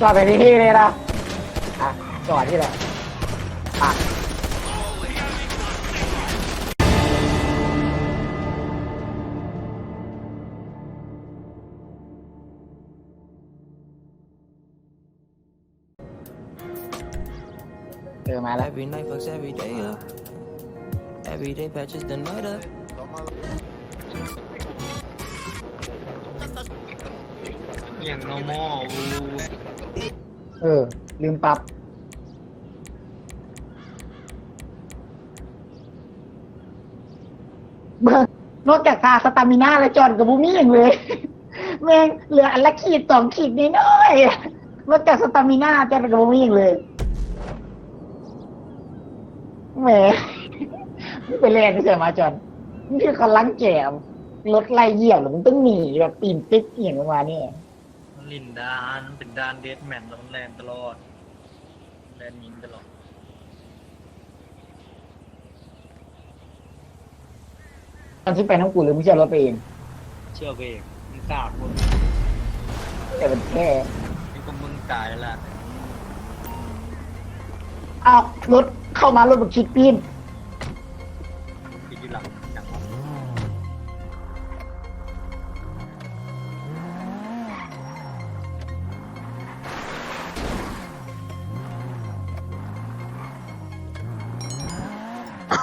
จอดไปที่ที่เลยนะอะจอดที่ไหนอะเจอมาแล้ว Every night fucks every day up. Every day patches the night up. อย่างนอมอวูเออ ลืมปรับนอกจากค่าสตามิน่าแล้วจอนกับบูมี่อย่างเลยแม่งเหลืออันละขีดสองขีดนิดน่อยนอกจากสตามิน่าจอนกับบูมี่อย่างเลยแหมไม่ไปเล่นเสียมาจอนนี่คือเขาลังแจมรถไล่เหยียบหรือมันต้องหนีแบบปีนติ๊กเอียงลงมาเนี่ย ลินดานเป็นดานเดดแมนแล้วมันแลนตลอด แลนยิงตลอดตอนที่ไปน้องกูหรือไม่ใช่รถไปเองเชื่อเบรกมึงกล้าคนแต่เป็นแค่นี่ก็มึงตายแล้วล่ะอ้าวรถเข้ามารถบักชิดปีนติดอยู่หลังอย่าง ย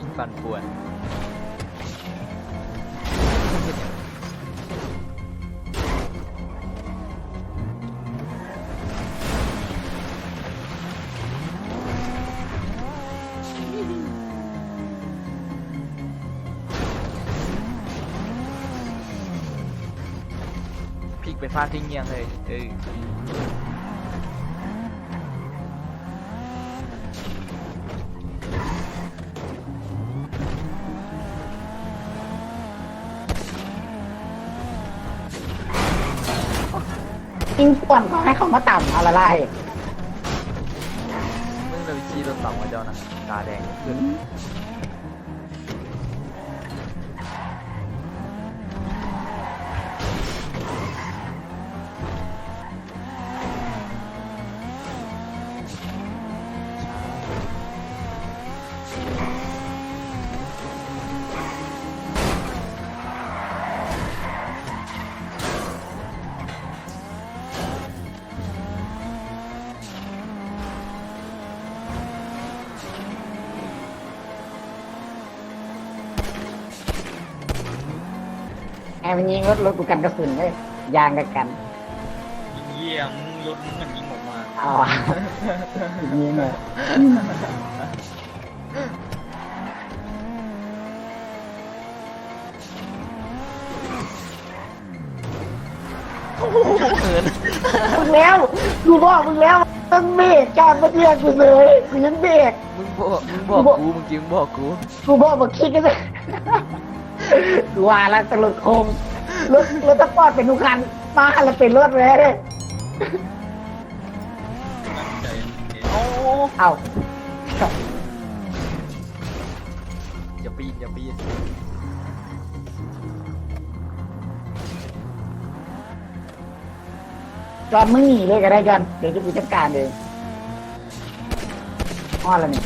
ิงปั่นป่วน พลิกไปฟาดทิ้งเงียงเลยเออยิงป่วนเขาให้เขามาต่ำเอาละไรมึงเลยชี้รถต่ำมาเจ้านะตาแดงขึ้น แอร์มันยิงรถรถกูกันกระสุนเลยยางกันกันยิงเยี่ยมงรถมึงมันยิงออกมาเอาอะยิงเลยมึงแล้วกูบอกมึงแล้วต้องเบรกจอดมาเทียงกูเลยกูยังเบรกมึงบอกมึงบอกกูมึงจริงบอกกูกูบอกบอกคิดกันเลย กูว่าแล้วตลกคงรถรถสปอร์ตเป็นทุกคันมาแล้วเป็นรถเลยตั้งใจเด็ดเอาอย่าปีนอย่าปีนจอนมึงหนีเลยก็ได้จอนเดี๋ยวจะกูจัดการเองอ้อนแล้วนี่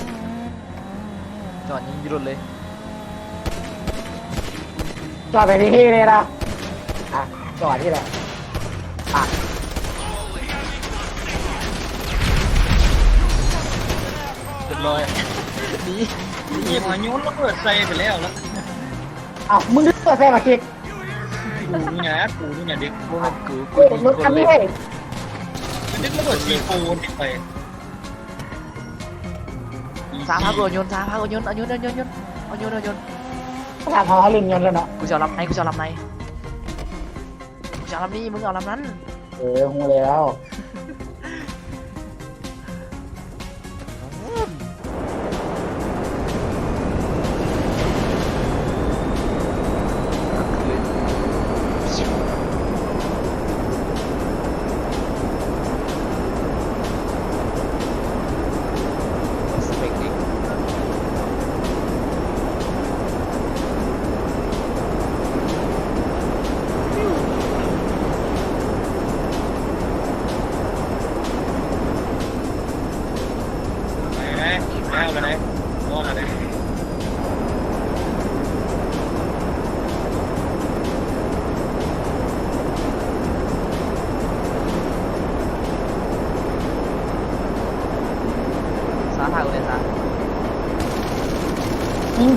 จอดยิงอยืรถเลย จอดไปที่ที่เลยนะอะจอดที่ไหนอะเรียบร้อยหนียิงมาโยนระเบิดใส่ไปแล้วแล้วเอามึงเลือกใส่มาคิดกูนี่ไงกูนี่ไงเด็กพวกมันกูกูโอ้ยยิงรถคคันนเลนี้ยเว้ยมันดึกระเบิดซีโฟนไปสาพักโยนโยนสาพักโยนเอาโยนเอาโยนโยนเอาโยนเอาโยน ทำพอลินยนต์แล้วเนาะกูจะเอาลำไหนกูจะเอาลำไหนกูจะเอาลำนี้มึงเอาลำนั้น เออหูแล้ว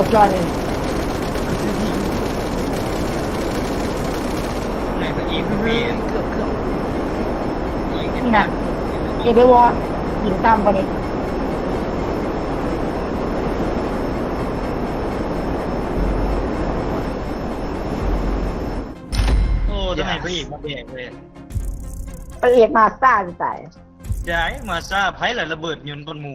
บอกจอยเลยในพระอีกมีเกือบเกือบนี่นะเอเดวอยิงตามไปนี่โอ้ทำไมพระอีกมาเบรกเลยไปเอกมาซ่าจะใส่ย้ายมาซาไพ่หลายระเบิดยนต์ต้นหมู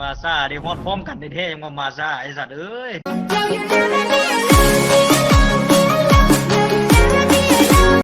มาซาได้ฮอดพร้อมกันในเท่ยังมามาซาไอสัตว์เอ้ย